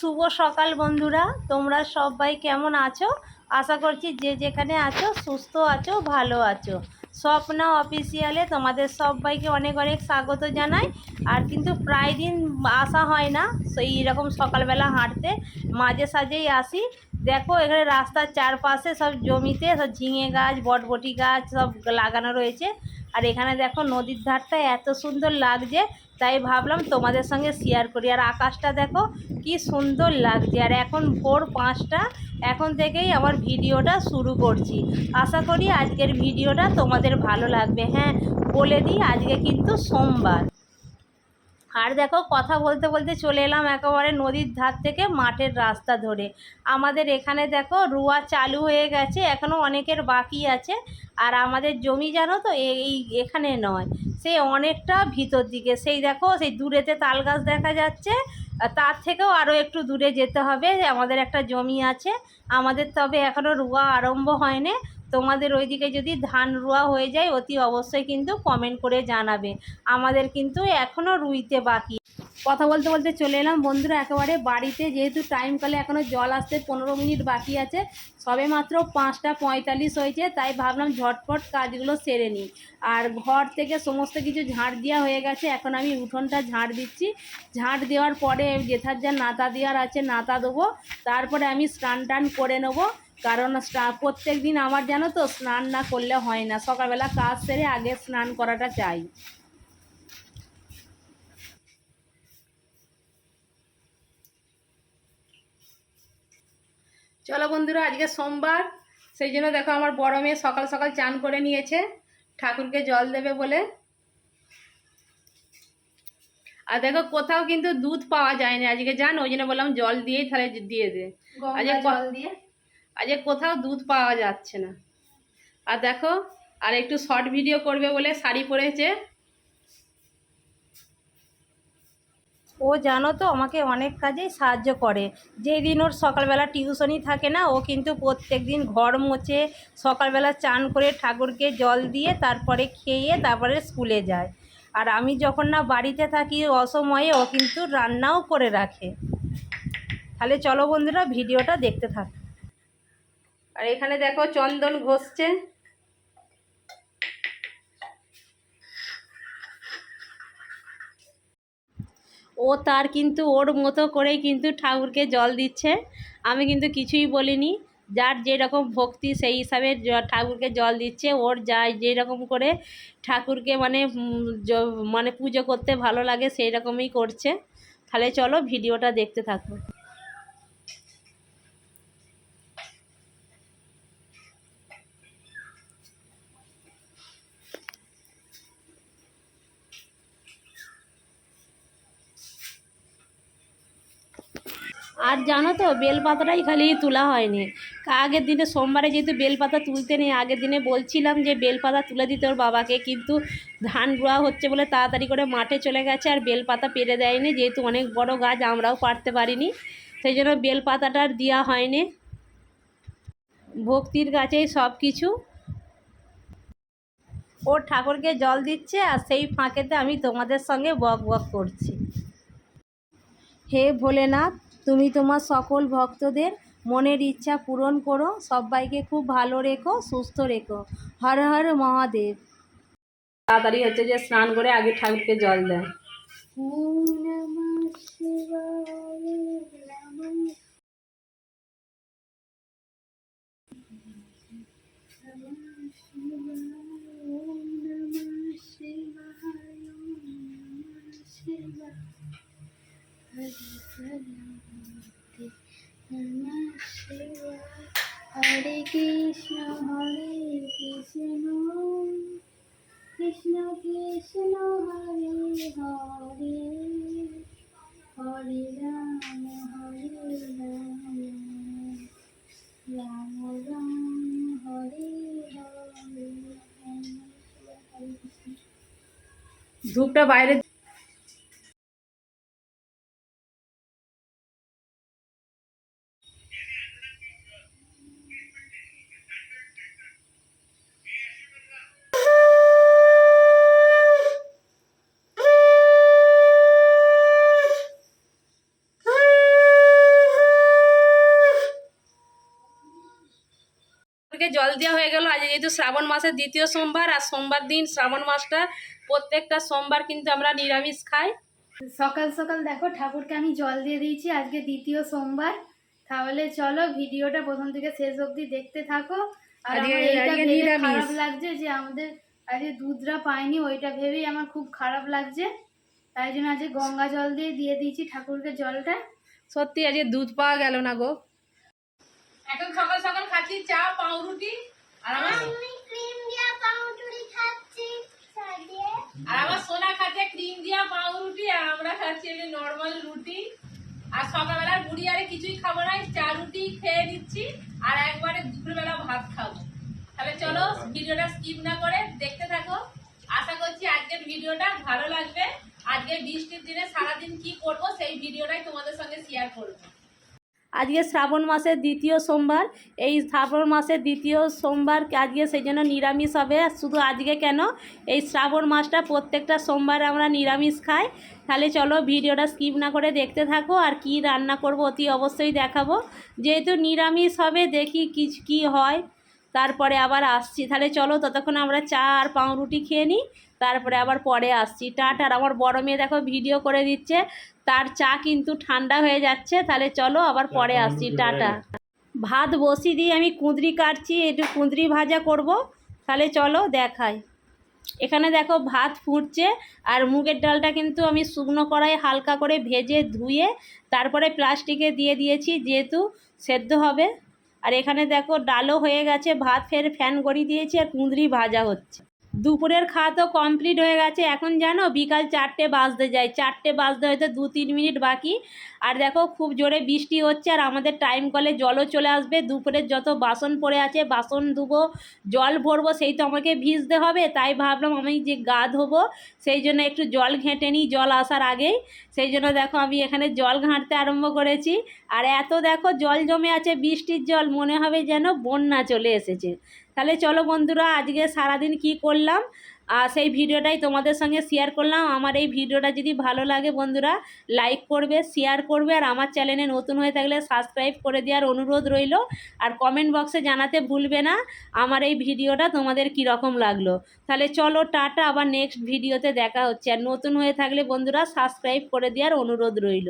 শুভ সকাল বন্ধুরা, তোমরা সবাই কেমন আছো? আশা করছি যে যেখানে আছো, সুস্থ আছো, ভালো আছো। স্বপ্না অফিসিয়ালে তোমাদের সবাইকে অনেক অনেক স্বাগত জানাই। আর কিন্তু প্রায় দিন আসা হয় না, সেই রকম সকালবেলা হাঁটতে, মাঝে সাঝেই আসি। দেখো, এখানে রাস্তার চারপাশে সব জমিতে সব ঝিঙে গাছ, বটবটি গাছ সব লাগানো রয়েছে। আর এখানে দেখো, নদীর ধারটা এত সুন্দর লাগছে তাই ভাবলাম তোমাদের সঙ্গে শেয়ার করি। আর আকাশটা দেখো, কি সুন্দর লাগছে। আর এখন ভোর পাঁচটা, এখন থেকেই আমার ভিডিওটা শুরু করছি। আশা করি আজকের ভিডিওটা তোমাদের ভালো লাগবে। হ্যাঁ বলে দিই, আজকে কিন্তু সোমবার। আর দেখো কথা বলতে বলতে চলে এলাম একেবারে নদীর ধার থেকে মাঠের রাস্তা ধরে। আমাদের এখানে দেখো রুয়া চালু হয়ে গেছে এখনও অনেকের বাকি আছে। আর আমাদের জমি জানো তো এই এখানে নয় সেই অনেকটা ভিতর দিকে। সেই দেখো, সেই দূরেতে তাল গাছ দেখা যাচ্ছে। তার থেকেও আরও একটু দূরে যেতে হবে। আমাদের একটা জমি আছে। আমাদের তবে এখনও রুয়া আরম্ভ হয়নি। তোমাদের ওইদিকে যদি ধান রোয়া হয়ে যায়, অতি অবশ্যই কিন্তু কমেন্ট করে জানাবে। আমাদের কিন্তু এখনও রুইতে বাকি কথা বলতে বলতে চলে এলাম। বন্ধুরা, একেবারে বাড়িতে যেহেতু টাইম কালে এখনও জল আসতে পনেরো মিনিট বাকি আছে, সবে মাত্র পাঁচটা পঁয়তাল্লিশ হয়েছে, তাই ভাবলাম ঝটফট কাজগুলো সেরে নিই। আর ঘর থেকে সমস্ত কিছু ঝাড় দেওয়া হয়ে গেছে, এখন আমি উঠোনটা ঝাড় দিচ্ছি। ঝাড় দেওয়ার পরে যেথার যা নাতা দেওয়ার আছে, নাতা দেবো। তারপরে আমি স্নান টান করে নেব, কারণ প্রত্যেক দিন আমার জানো তো, স্নান না করলে হয় না। সকালবেলা কাজ সেরে আগে স্নান করাটা চাই। চলো বন্ধুরা আজকে সোমবার। সেই জন্য দেখো আমার বড় মেয়ে সকাল সকাল চান করে নিয়েছে। ঠাকুরকে জল দেবে বলে। আর দেখো কোথাও কিন্তু দুধ পাওয়া যায় না আজকে যান ওই জন্য বললাম জল দিয়েই তাহলে দিয়ে দে। আজকে জল দিয়ে? আজকে কোথাও দুধ পাওয়া যাচ্ছে না। আর দেখো আর একটু শর্ট ভিডিও করবে বলে শাড়ি পরেছে। ও জানো তো আমাকে অনেক কাজেই সাহায্য করে। যেই দিন ওর সকালবেলা টিউশনই থাকে না, ও কিন্তু প্রত্যেক দিন ঘর মোছে, সকালবেলা চান করে ঠাকুরকে জল দিয়ে তারপরে খেয়ে তারপরে স্কুলে যায়। আর আমি যখন না বাড়িতে থাকি অসময়ে, ও কিন্তু রান্নাও করে রাখে। তাহলে চলো বন্ধুরা, ভিডিওটা দেখতে থাক। আর এখানে দেখো চন্দন ঘষছে। ও তার কিন্তু ওর মতো করেই কিন্তু ঠাকুরকে জল দিচ্ছে। আমি কিন্তু কিছুই বলিনি। যার যেরকম ভক্তি, সেই হিসাবে ঠাকুরকে জল দিচ্ছে। ওর যা যেরকম করে ঠাকুরকে মানে মানে পুজো করতে ভালো লাগে সেই রকমই করছে। তাহলে চলো ভিডিওটা দেখতে থাকো। আর জানো তো, বেলপাতাটাই খালি তোলা হয়নি। আগের দিনে সোমবারে যেহেতু বেলপাতা তুলতে নেই, আগের দিনে বলছিলাম যে বেলপাতা তুলে দিতে ওর বাবাকে, কিন্তু ধান রোয়া হচ্ছে বলে তাড়াতাড়ি করে মাঠে চলে গেছে আর বেলপাতা পেরে দেয়নি, যেহেতু অনেক বড় গাছ, আমরাও পারতে পারিনি। সেই জন্য বেলপাতাটা আর দেওয়া হয়নি। ভক্তির গাছেই সব কিছু। ও ঠাকুরকে জল দিচ্ছে আর সেই ফাঁকেতে আমি তোমাদের সঙ্গে বক বক করছি। হে ভোলেনাথ তুমি তোমার সকল ভক্তদের মনের ইচ্ছা পূরণ করো। সবাইকে খুব ভালো রেখো সুস্থ রেখো। হর হর মহাদেব। তাড়াতাড়ি হচ্ছে যে স্নান করে আগে ঠাকুরকে জল দেয় হরে কৃষ্ণ হরে কৃষ্ণ কৃষ্ণ কৃষ্ণ হরে হরে হরে রাম হরে রাম রাম রাম হরে হরে ধূপটা বাইরে জল দেওয়া হয়ে গেল। আজ যেহেতু শ্রাবণ মাসের দ্বিতীয় সোমবার আর সোমবার দিন শ্রাবণ মাসটা প্রত্যেকটা সোমবার কিন্তু আমরা নিরামিষ খাই। সকাল সকাল দেখো ঠাকুরকে আমি জল দিয়ে দিয়েছি আজকে দ্বিতীয় সোমবার। তাহলে চলো ভিডিওটা প্রথম থেকে শেষ অবধি দেখতে থাকো। আর এইটা ভেবে খারাপ লাগছে যে আমাদের আজকে দুধরা পাইনি ওইটা ভেবেই আমার খুব খারাপ লাগছে। তাই জন্য আজকে গঙ্গা জল দিয়ে দিয়ে দিয়েছি ঠাকুরকে জলটা। সত্যি আজকে দুধ পাওয়া গেল না গো। এখন সকাল সকাল খাচ্ছি পাউরুটি আর আমার ক্রিম দিয়া পাউরুটি খাচ্ছি আর আমার সোনা খাচ্ছে ক্রিম দিয়া পাউরুটি আর আমরা খাচ্ছি এই নর্মাল রুটি। আর সকালবেলা বুড়ি আরে কিছুই খাব না চা রুটি খেয়ে নিচ্ছি আর একবারে দুপুরবেলা ভাত খাব। তাহলে চলো ভিডিওটা স্কিপ না করে দেখতে থাকো। আশা করছি আজকের ভিডিওটা ভালো লাগবে। আজকে বৃষ্টির দিনে সারাদিন কি করব সেই ভিডিওটাই তোমাদের সঙ্গে শেয়ার করব। আজকে শ্রাবণ মাসের দ্বিতীয় সোমবার। এই শ্রাবণ মাসের দ্বিতীয় সোমবার আজকে সেই জন্য নিরামিষ হবে। শুধু আজকে কেন? এই শ্রাবণ মাসটা প্রত্যেকটা সোমবার আমরা নিরামিষ খাই। তাহলে চলো ভিডিওটা স্কিপ না করে দেখতে থাকো। আর কি রান্না করব অতি অবশ্যই দেখাবো। যেহেতু নিরামিষ হবে, দেখি কি কি হয়। তারপরে আবার আসছি। তাহলে চলো ততক্ষণ আমরা চা আর পাউরুটি খেয়ে নিই। তারপরে আবার পরে আসছি। টাটার আমার বড় মেয়ে দেখো, ভিডিও করে দিচ্ছে। তার চা কিন্তু ঠান্ডা হয়ে যাচ্ছে তাহলে চলো আবার পরে আসছি টাটা। ভাত বসিয়ে দিয়ে আমি কুঁদরি কাটছি একটু কুঁদরি ভাজা করব তাহলে চলো দেখাই। এখানে দেখো ভাত ফুটছে আর মুগের ডালটা কিন্তু আমি শুকনো কড়াই হালকা করে ভেজে ধুয়ে তারপরে প্লাস্টিকে দিয়ে দিয়েছি যেহেতু সেদ্ধ হবে। আর এখানে দেখো ডালও হয়ে গেছে ভাত ফের ফ্যান গড়ি দিয়েছি আর কুঁদরি ভাজা হচ্ছে। দুপুরের খাওয়া তো কমপ্লিট হয়ে গেছে। এখন জানো বিকাল চারটে বাজতে যায়। চারটে বাজতে হয়তো দু তিন মিনিট বাকি। আর দেখো খুব জোরে বৃষ্টি হচ্ছে আর আমাদের টাইম কলে জলও চলে আসবে। দুপুরের যত বাসন পড়ে আছে, বাসন ধুবো, জল ভরবো, সেই তো আমাকে ভিজতে হবে। তাই ভাবলাম আমি যে গা ধোবো, সেই জন্য একটু জল ঘেঁটে নিই জল আসার আগেই। সেই জন্য দেখো আমি এখানে জল ঘাঁটতে আরম্ভ করেছি। আর এত দেখো জল জমে আছে, বৃষ্টির জল, মনে হবে যেন বন্যা চলে এসেছে। তাহলে চলো বন্ধুরা, আজকে সারাদিন কি করলাম? আর সেই ভিডিওটাই তোমাদের সঙ্গে শেয়ার করলাম। আমার এই ভিডিওটা যদি ভালো লাগে বন্ধুরা লাইক করবে শেয়ার করবে, আর আমার চ্যানেলে নতুন হয়ে থাকলে সাবস্ক্রাইব করে দেওয়ার অনুরোধ রইল। আর কমেন্ট বক্সে জানাতে ভুলবে না, আমার এই ভিডিওটা তোমাদের কীরকম লাগল। তাহলে চলো, টাটা, আবার নেক্সট ভিডিওতে দেখা হচ্ছে। আর নতুন হয়ে থাকলে বন্ধুরা সাবস্ক্রাইব করে দেওয়ার অনুরোধ রইল।